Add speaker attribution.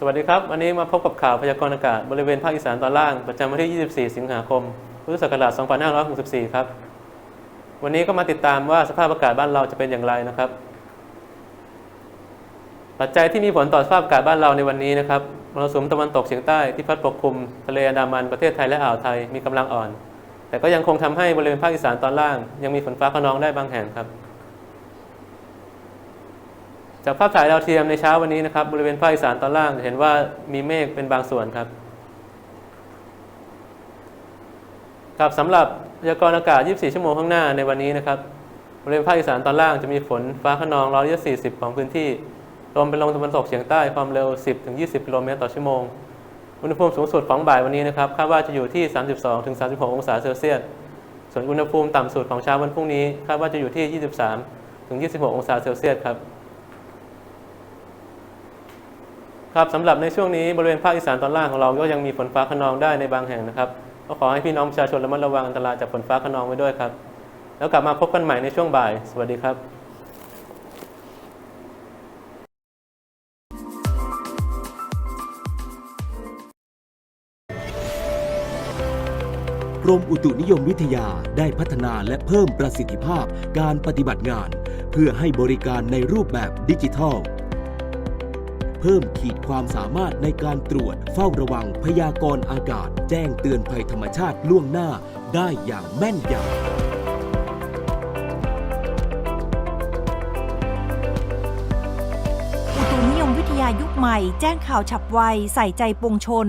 Speaker 1: สวัสดีครับ วันนี้มาพบกับข่าวพยากรณ์อากาศบริเวณภาคอีสานตอนล่าง ประจำวันที่ 24 สิงหาคม พุทธศักราช 2564 ครับ วันนี้ก็มาติดตามว่าสภาพอากาศบ้านเราจะเป็นอย่างไรนะครับ ปัจจัยที่มีผลต่อสภาพอากาศบ้านเราในวันนี้นะครับ มรสุมตะวันตกเฉียงใต้ที่พัดปกคลุมทะเลอันดามันประเทศไทยและอ่าวไทยมีกำลังอ่อน แต่ก็ยังคงทำให้บริเวณภาคอีสานตอนล่าง ยังมีฝนฟ้าขนองได้บางแห่งครับ จากภาพถ่ายดาวเทียมในเช้าวันนี้นะครับ บริเวณภาคอีสานตอนล่างจะเห็นว่ามีเมฆเป็นบางส่วนครับครับสำหรับพยากรณ์อากาศ 24 ชั่วโมงข้างหน้าในวันนี้นะครับบริเวณภาคอีสานตอนล่างจะมีฝนฟ้าขนองร้อยละ40 ของพื้นที่ลมเป็นลมตะวันตกเฉียงใต้ความเร็ว 10-20 กิโลเมตรต่อชั่วโมงอุณหภูมิสูงสุดของบ่ายวันนี้นะครับคาดว่าจะอยู่ที่ 32-36 องศาเซลเซียสส่วนอุณหภูมิต่ำสุดของเช้าวันพรุ่งนี้คาดว่าจะอยู่ที่ 23-26 องศาเซลเซียสครับ ครับสำหรับในช่วงนี้บริเวณภาคอีสานตอนล่างของเราก็ยังมีฝนฟ้าขนองได้ในบางแห่งนะครับก็ขอให้พี่น้องประชาชนระมัดระวังอันตรายจากฝนฟ้าขนองไว้ด้วยครับ แล้วกลับมาพบกันใหม่ในช่วงบ่าย สวัสดีครับ
Speaker 2: กรมอุตุนิยมวิทยาได้พัฒนาและเพิ่มประสิทธิภาพการปฏิบัติงาน เพื่อให้บริการในรูปแบบดิจิทัล เพิ่มขีดความสามารถในการตรวจ เฝ้าระวังพยากรณ์อากาศ แจ้งเตือนภัยธรรมชาติล่วงหน้าได้อย่างแม่นยำ
Speaker 3: อุตุนิยมวิทยายุคใหม่แจ้งข่าวฉับไว ใส่ใจปวงชน